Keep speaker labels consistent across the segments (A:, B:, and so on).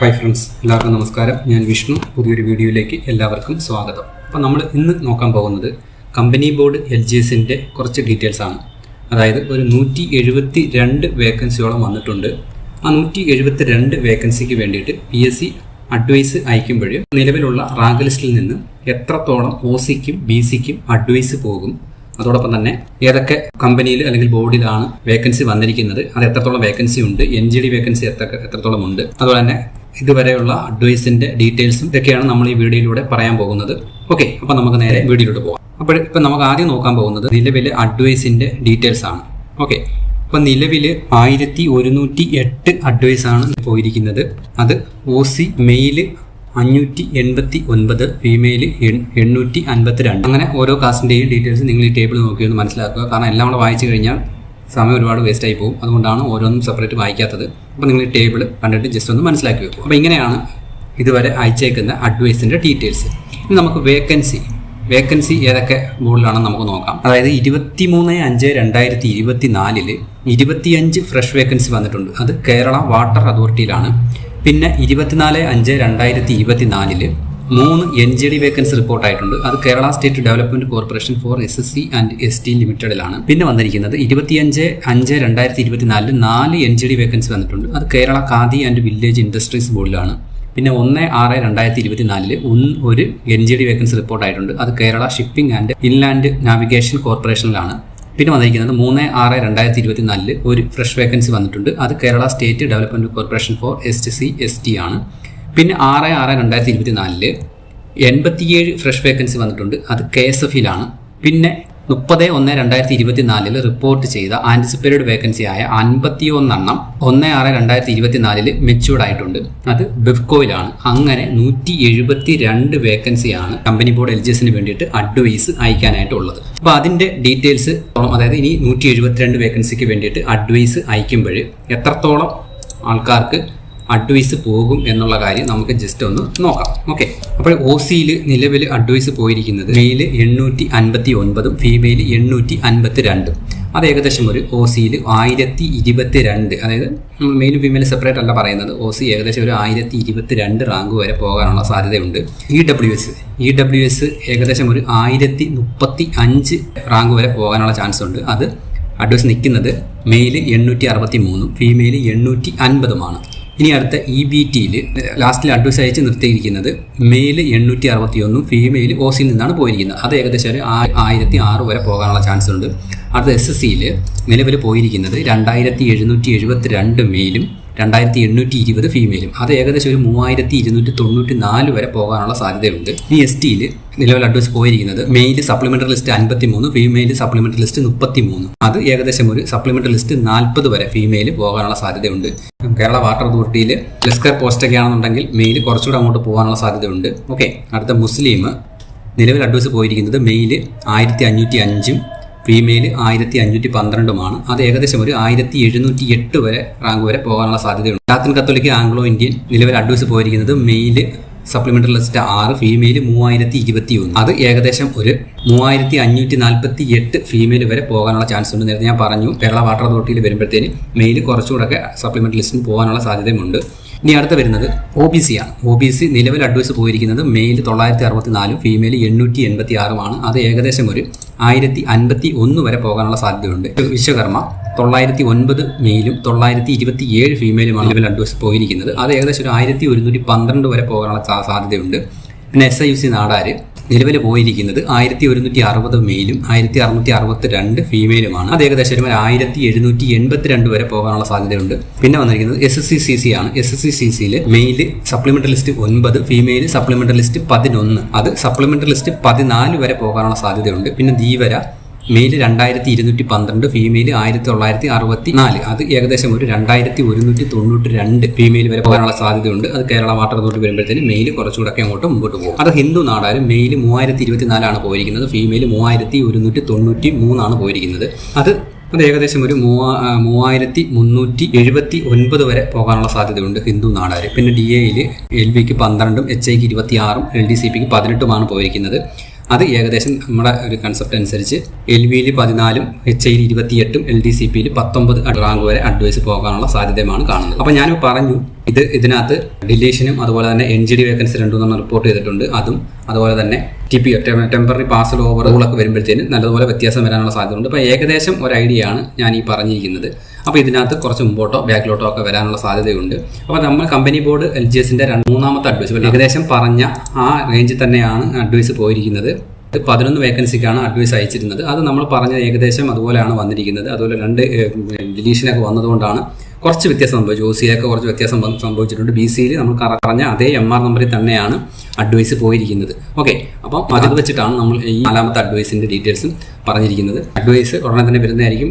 A: Hi friends എല്ലാവർക്കും നമസ്കാരം. ഞാൻ വിഷ്ണു. പുതിയൊരു വീഡിയോയിലേക്ക് എല്ലാവർക്കും സ്വാഗതം. അപ്പോൾ നമ്മൾ ഇന്ന് നോക്കാൻ പോകുന്നത് കമ്പനി ബോർഡ് എൽ ജി എസിന്റെ കുറച്ച് ഡീറ്റെയിൽസ് ആണ്. അതായത് ഒരു നൂറ്റി എഴുപത്തി രണ്ട് വേക്കൻസിയോളം വന്നിട്ടുണ്ട്. ആ നൂറ്റി എഴുപത്തി രണ്ട് വേക്കൻസിക്ക് വേണ്ടിയിട്ട് പി എസ് സി അഡ്വൈസ് അയക്കുമ്പോൾ നിലവിലുള്ള റാങ്ക് ലിസ്റ്റിൽ നിന്ന് എത്രത്തോളം ഒ സിക്കും ബി സിക്കും അഡ്വൈസ് പോകും. അതോടൊപ്പം തന്നെ ഏതൊക്കെ കമ്പനിയിൽ അല്ലെങ്കിൽ ബോർഡിലാണ് വേക്കൻസി വന്നിരിക്കുന്നത് അത് എത്രത്തോളം വേക്കൻസി ഉണ്ട് എൻ ജി ഡി വേക്കൻസി എത്ര എത്രത്തോളം ഉണ്ട്. അതുപോലെ തന്നെ ഇതുവരെയുള്ള അഡ്വൈസിന്റെ ഡീറ്റെയിൽസും ഇതൊക്കെയാണ് നമ്മൾ ഈ വീഡിയോയിലൂടെ പറയാൻ പോകുന്നത്. ഓക്കെ അപ്പൊ നമുക്ക് നേരെ വീഡിയോയിലോട്ട് പോകാം അപ്പോൾ ഇപ്പം നമുക്ക് ആദ്യം നോക്കാൻ പോകുന്നത് നിലവിലെ അഡ്വൈസിന്റെ ഡീറ്റെയിൽസ് ആണ്. ഓക്കെ ഇപ്പം നിലവിൽ ആയിരത്തി ഒരുന്നൂറ്റി എട്ട് അഡ്വൈസ് ആണ് പോയിരിക്കുന്നത്. അത് ഒ സി മെയിൽ അഞ്ഞൂറ്റി എൺപത്തി ഒൻപത് ഫീമെയിൽ എണ്ണൂറ്റി അൻപത്തി രണ്ട് അങ്ങനെ ഓരോ കാസ്റ്റിന്റെയും ഡീറ്റെയിൽസ് നിങ്ങൾ ഈ ടേബിൾ നോക്കിയൊന്ന് മനസ്സിലാക്കുക. കാരണം എല്ലാം കൂടെ വായിച്ചു കഴിഞ്ഞാൽ സമയം ഒരുപാട് വേസ്റ്റായി പോകും. അതുകൊണ്ടാണ് ഓരോന്നും സെപ്പറേറ്റ് വായിക്കാത്തത്. അപ്പോൾ നിങ്ങൾ ഈ ടേബിൾ കണ്ടിട്ട് ജസ്റ്റ് ഒന്ന് മനസ്സിലാക്കി വെക്കും അപ്പോൾ ഇങ്ങനെയാണ് ഇതുവരെ അയച്ചേക്കുന്ന അഡ്വൈസിന്റെ ഡീറ്റെയിൽസ് ഇനി നമുക്ക് വേക്കൻസി വേക്കൻസി ഏതൊക്കെ ബോർഡിലാണെന്ന് നമുക്ക് നോക്കാം. അതായത് ഇരുപത്തി മൂന്ന് അഞ്ച് രണ്ടായിരത്തി ഇരുപത്തി നാലിൽ ഇരുപത്തിയഞ്ച് ഫ്രഷ് വേക്കൻസി വന്നിട്ടുണ്ട്. അത് കേരള വാട്ടർ അതോറിറ്റിയിലാണ് പിന്നെ ഇരുപത്തിനാല് അഞ്ച് രണ്ടായിരത്തി ഇരുപത്തി നാലിൽ മൂന്ന് എൻ ജി ഡി വേക്കൻസി റിപ്പോർട്ടായിട്ടുണ്ട് അത് Kerala state development corporation for S S C and S T ലിമിറ്റഡിലാണ് പിന്നെ വന്നിരിക്കുന്നത് ഇരുപത്തിയഞ്ച് അഞ്ച് രണ്ടായിരത്തി ഇരുപത്തിനാലിൽ നാല് എൻ ജി ഡി വേക്കൻസി വന്നിട്ടുണ്ട്. അത് Kerala Khadi and village industries ബോർഡിലാണ് പിന്നെ ഒന്ന് ആറ് രണ്ടായിരത്തി ഇരുപത്തിനാലിൽ ഒരു എൻ ജി ഡി വേക്കൻസി റിപ്പോർട്ടായിട്ടുണ്ട് അത് Kerala shipping and inland navigation കോർപ്പറേഷനിലാണ് പിന്നെ വന്നിരിക്കുന്നത് മൂന്ന് ആറ് രണ്ടായിരത്തി ഇരുപത്തിനാലിൽ ഒരു ഫ്രഷ് വേക്കൻസി വന്നിട്ടുണ്ട്. അത് Kerala state development corporation for S T C S T ആണ്. പിന്നെ ആറ് ആറ് രണ്ടായിരത്തി ഇരുപത്തി നാലിൽ എൺപത്തിയേഴ് ഫ്രഷ് വേക്കൻസി വന്നിട്ടുണ്ട്. അത് കെ എസ് എഫിലാണ് പിന്നെ മുപ്പത് ഒന്ന് രണ്ടായിരത്തി ഇരുപത്തി നാലിൽ റിപ്പോർട്ട് ചെയ്ത ആന്റിസിപ്പേറ്റഡ് വേക്കൻസി ആയ അൻപത്തിയൊന്നെണ്ണം ഒന്ന് ആറ് രണ്ടായിരത്തി ഇരുപത്തി നാലിൽ മെച്യൂർഡ് ആയിട്ടുണ്ട്. അത് ബിഫ്കോയിലാണ്. അങ്ങനെ നൂറ്റി എഴുപത്തി രണ്ട് വേക്കൻസിയാണ് കമ്പനി ബോർഡ് എൽ ജി എസിന് വേണ്ടിയിട്ട് അഡ്വൈസ് അയക്കാനായിട്ടുള്ളത് അപ്പോൾ അതിന്റെ ഡീറ്റെയിൽസ് അതായത് ഇനി നൂറ്റി എഴുപത്തിരണ്ട് വേക്കൻസിക്ക് വേണ്ടിയിട്ട് അഡ്വൈസ് അയക്കുമ്പോൾ എത്രത്തോളം ആൾക്കാർക്ക് അഡ്വൈസ് പോകും എന്നുള്ള കാര്യം നമുക്ക് ജസ്റ്റ് ഒന്ന് നോക്കാം. ഓക്കെ അപ്പോൾ ഒ സിയിൽ നിലവിൽ അഡ്വൈസ് പോയിരിക്കുന്നത് മെയിൽ എണ്ണൂറ്റി അൻപത്തി ഒൻപതും ഫീമെയിൽ എണ്ണൂറ്റി അൻപത്തി രണ്ടും അത് ഏകദേശം ഒരു ഒ സിയിൽ ആയിരത്തി ഇരുപത്തി രണ്ട് അതായത് മെയിലും ഫീമെയിൽ സെപ്പറേറ്റ് അല്ല പറയുന്നത്. ഒ സി ഏകദേശം ഒരു ആയിരത്തി ഇരുപത്തി രണ്ട് റാങ്ക് വരെ പോകാനുള്ള സാധ്യതയുണ്ട്. E W S E W S ഏകദേശം ഒരു ആയിരത്തി മുപ്പത്തി അഞ്ച് റാങ്ക് വരെ പോകാനുള്ള ചാൻസ് ഉണ്ട്. അത് അഡ്വൈസ് നിൽക്കുന്നത് മെയിൽ എണ്ണൂറ്റി അറുപത്തി മൂന്നും ഫീമെയിൽ എണ്ണൂറ്റി അൻപതുമാണ് ഇനി അടുത്ത ഇ ബി ടിയിൽ ലാസ്റ്റിൽ അഡ്വൈസ് അയച്ച് നിർത്തിയിരിക്കുന്നത് മെയിൽ എണ്ണൂറ്റി അറുപത്തി ഒന്നും ഫീമെയിൽ ഓസിൽ നിന്നാണ് പോയിരിക്കുന്നത്. അത് ഏകദേശം ഒരു ആയിരത്തി ആറ് വരെ പോകാനുള്ള ചാൻസ് ഉണ്ട്. അടുത്ത എസ് എസ് സിയിൽ നിലവിൽ പോയിരിക്കുന്നത് രണ്ടായിരത്തി എഴുന്നൂറ്റി എഴുപത്തി രണ്ട് മെയിലും രണ്ടായിരത്തി എണ്ണൂറ്റി ഇരുപത് ഫീമെയിലും അത് ഏകദേശം ഒരു മൂവായിരത്തി ഇരുന്നൂറ്റി തൊണ്ണൂറ്റി നാല് വരെ പോകാനുള്ള സാധ്യതയുണ്ട്. ഈ എസ് ടിയിൽ നിലവിൽ അഡ്വൈസ് പോയിരിക്കുന്നത് മെയിൽ സപ്ലിമെന്ററി ലിസ്റ്റ് അൻപത്തി മൂന്ന് ഫീമെയിൽ സപ്ലിമെന്ററി ലിസ്റ്റ് മുപ്പത്തി മൂന്ന് അത് ഏകദേശം ഒരു സപ്ലിമെന്ററി ലിസ്റ്റ് നാൽപ്പത് വരെ ഫീമെയിൽ പോകാനുള്ള സാധ്യതയുണ്ട്. കേരള വാട്ടർ അതോറിറ്റിയിൽ ലെസ്കർ പോസ്റ്റൊക്കെ ആണെന്നുണ്ടെങ്കിൽ മെയിൽ കുറച്ചുകൂടെ അങ്ങോട്ട് പോകാനുള്ള സാധ്യതയുണ്ട്. ഓക്കെ അടുത്ത മുസ്ലിം. നിലവിൽ അഡ്വസ് പോയിരിക്കുന്നത് മെയിൽ ആയിരത്തി അഞ്ഞൂറ്റി അഞ്ചും ഫീമെയിൽ ആയിരത്തി അഞ്ഞൂറ്റി പന്ത്രണ്ടുമാണ് അത് ഏകദേശം ഒരു ആയിരത്തി എഴുന്നൂറ്റി എട്ട് വരെ റാങ്ക് വരെ പോകാനുള്ള സാധ്യതയുണ്ട്. ലാത്തിൻ കത്തോലിക്ക് ആംഗ്ലോ ഇന്ത്യൻ നിലവിൽ അഡ്വൈസ് പോയിരിക്കുന്നത് മെയിൽ സപ്ലിമെന്ററി ലിസ്റ്റ് ആറ് ഫീമെയിൽ മൂവായിരത്തി ഇരുപത്തി ഒന്ന് അത് ഏകദേശം ഒരു മൂവായിരത്തി അഞ്ഞൂറ്റി നാൽപ്പത്തി എട്ട് ഫീമെയിൽ വരെ പോകാനുള്ള ചാൻസ് ഉണ്ട് നേരത്തെ ഞാൻ പറഞ്ഞു. കേരള വാട്ടർ അതോറിറ്റിയിൽ വരുമ്പോഴത്തേന് മെയിൽ കുറച്ചുകൂടെ സപ്ലിമെന്ററി ലിസ്റ്റിന് പോകാനുള്ള സാധ്യതയുമുണ്ട്. ഇനി അടുത്ത വരുന്നത് ഒ ബി സി ആണ്. ഒ ബി സി നിലവിൽ അഡ്വൈസ് പോയിരിക്കുന്നത് മെയിൽ തൊള്ളായിരത്തി അറുപത്തി നാലും ഫീമെയിൽ എണ്ണൂറ്റി എൺപത്തി ആറുമാണ് അത് ഏകദേശം ഒരു ആയിരത്തി അൻപത്തി ഒന്ന് വരെ പോകാനുള്ള സാധ്യതയുണ്ട്. വിശ്വകർമ്മ തൊള്ളായിരത്തി ഒൻപത് മെയിലും തൊള്ളായിരത്തി ഇരുപത്തി ഏഴ് ഫീമെയിലുമാണ് നിലവിൽ അഡ്വൈസ് പോയിരിക്കുന്നത്. അത് ഏകദേശം ഒരു ആയിരത്തി ഒരുന്നൂറ്റി പന്ത്രണ്ട് വരെ പോകാനുള്ള സാധ്യതയുണ്ട്. പിന്നെ S I U C Nadar നിലവിൽ പോയിരിക്കുന്നത് ആയിരത്തി ഒരുന്നൂറ്റി അറുപത് മെയിലും ആയിരത്തി അറുന്നൂറ്റി അറുപത്തി രണ്ട് ഫീമെയിലുമാണ് അത് ഏകദേശം ഒരു ആയിരത്തി എഴുന്നൂറ്റി എൺപത്തി രണ്ട് വരെ പോകാനുള്ള സാധ്യതയുണ്ട്. പിന്നെ വന്നിരിക്കുന്നത് S S C C C ആണ്. എസ് എസ് സി സി സിയിൽ മെയിൽ സപ്ലിമെന്ററി ലിസ്റ്റ് ഒൻപത് ഫീമെയിൽ സപ്ലിമെന്ററി ലിസ്റ്റ് പതിനൊന്ന്. അത് സപ്ലിമെന്ററി ലിസ്റ്റ് പതിനാല് വരെ പോകാനുള്ള സാധ്യതയുണ്ട്. പിന്നെ ധീവര മെയിൽ രണ്ടായിരത്തി ഇരുന്നൂറ്റി പന്ത്രണ്ട് ഫീമെയിൽ ആയിരത്തി തൊള്ളായിരത്തി അറുപത്തി നാല് അത് ഏകദേശം ഒരു രണ്ടായിരത്തി ഒരുന്നൂറ്റി തൊണ്ണൂറ്റി രണ്ട് ഫീമെയിൽ വരെ പോകാനുള്ള സാധ്യതയുണ്ട്. അത് കേരള വാട്ടർ അതോറിറ്റി വരുമ്പോഴത്തേന് മെയിൽ കുറച്ചുകൂടെ അങ്ങോട്ട് മുമ്പോട്ട് പോകും. അത് ഹിന്ദു നാടാരും മെയിൽ മൂവായിരത്തി ഇരുപത്തി നാലാണ് പോയിരിക്കുന്നത്. ഫീമെയിൽ മൂവായിരത്തി ഒരുന്നൂറ്റി തൊണ്ണൂറ്റി മൂന്നാണ് പോയിരിക്കുന്നത്. അത് അത് ഏകദേശം ഒരു മൂവാ മൂവായിരത്തി മുന്നൂറ്റി എഴുപത്തി ഒൻപത് വരെ പോകാനുള്ള സാധ്യതയുണ്ട് ഹിന്ദു നാടാർ പിന്നെ ഡി എയിൽ എൽ വിക്ക് പന്ത്രണ്ടും എച്ച് ഐക്ക് ഇരുപത്തി ആറും എൽ ഡി സി പിക്ക് പതിനെട്ടുമാണ് പോയിരിക്കുന്നത്. അത് ഏകദേശം നമ്മുടെ ഒരു കൺസെപ്റ്റ് അനുസരിച്ച് എൽ വിയിൽ പതിനാലും എച്ച് ഐയിൽ ഇരുപത്തിയെട്ടും എൽ ഡി സി പിയിൽ പത്തൊമ്പത് റാങ്ക് വരെ അഡ്വൈസ് പോകാനുള്ള സാധ്യതയാണ് കാണുന്നത്. അപ്പോൾ ഞാൻ പറഞ്ഞു ഇത് ഇതിനകത്ത് ഡിലീഷനും അതുപോലെ തന്നെ എൻ ജി ഡി വേക്കൻസി രണ്ടും റിപ്പോർട്ട് ചെയ്തിട്ടുണ്ട്. അതും അതുപോലെ തന്നെ ടി പി ടെമ്പററി പാസൽ ഓവർ റൂളൊക്കെ വരുമ്പോഴത്തേന് നല്ലതുപോലെ വ്യത്യാസം വരാനുള്ള സാധ്യതയുണ്ട്. അപ്പോൾ ഏകദേശം ഒരു ഐഡിയ ആണ് ഞാൻ ഈ പറഞ്ഞിരിക്കുന്നത്. അപ്പോൾ ഇതിനകത്ത് കുറച്ച് മുമ്പോട്ടോ ബാക്കിലോട്ടോ ഒക്കെ വരാനുള്ള സാധ്യതയുണ്ട്. അപ്പോൾ നമ്മൾ കമ്പനി ബോർഡ് എൽ ജി എസിന്റെ മൂന്നാമത്തെ അഡ്വൈസ് ഏകദേശം പറഞ്ഞ ആ റേഞ്ചിൽ തന്നെയാണ് അഡ്വൈസ് പോയിരിക്കുന്നത്. ഇത് പതിനൊന്ന് വേക്കൻസിക്കാണ് അഡ്വൈസ് അയച്ചിരുന്നത്. അത് നമ്മൾ പറഞ്ഞ ഏകദേശം അതുപോലെയാണ് വന്നിരിക്കുന്നത്. അതുപോലെ രണ്ട് ഡിലീഷനൊക്കെ വന്നതുകൊണ്ടാണ് കുറച്ച് വ്യത്യാസം സംഭവിച്ചു ഒ സിയിലൊക്കെ കുറച്ച് വ്യത്യാസം സംഭവിച്ചിട്ടുണ്ട്. ബി സിയിൽ നമ്മൾ പറഞ്ഞ അതേ എം ആർ നമ്പറിൽ തന്നെയാണ് അഡ്വൈസ് പോയിരിക്കുന്നത്. ഓക്കെ അപ്പം അത് വെച്ചിട്ടാണ് നമ്മൾ ഈ നാലാമത്തെ അഡ്വൈസിന്റെ ഡീറ്റെയിൽസും പറഞ്ഞിരിക്കുന്നത്. അഡ്വൈസ് ഉടനെ തന്നെ വരുന്നതായിരിക്കും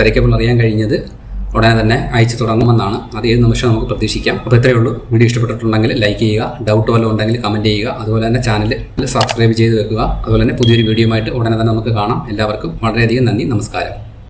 A: തിരക്കപ്പോൾ അറിയാൻ കഴിഞ്ഞത്. ഉടനെ തന്നെ അയച്ചു തുടങ്ങുമെന്നാണ്. അത് ഏത് നിമിഷം നമുക്ക് പ്രതീക്ഷിക്കാം. അപ്പോൾ ഇത്രയേ ഉള്ളൂ. വീഡിയോ ഇഷ്ടപ്പെട്ടിട്ടുണ്ടെങ്കിൽ ലൈക്ക് ചെയ്യുക. ഡൗട്ട് വല്ലതും ഉണ്ടെങ്കിൽ കമന്റ് ചെയ്യുക. അതുപോലെ തന്നെ ചാനൽ സബ്സ്ക്രൈബ് ചെയ്ത് വെക്കുക. അതുപോലെ തന്നെ പുതിയൊരു വീഡിയോ ആയിട്ട് ഉടനെ തന്നെ നമുക്ക് കാണാം. എല്ലാവർക്കും വളരെയധികം നന്ദി. നമസ്കാരം.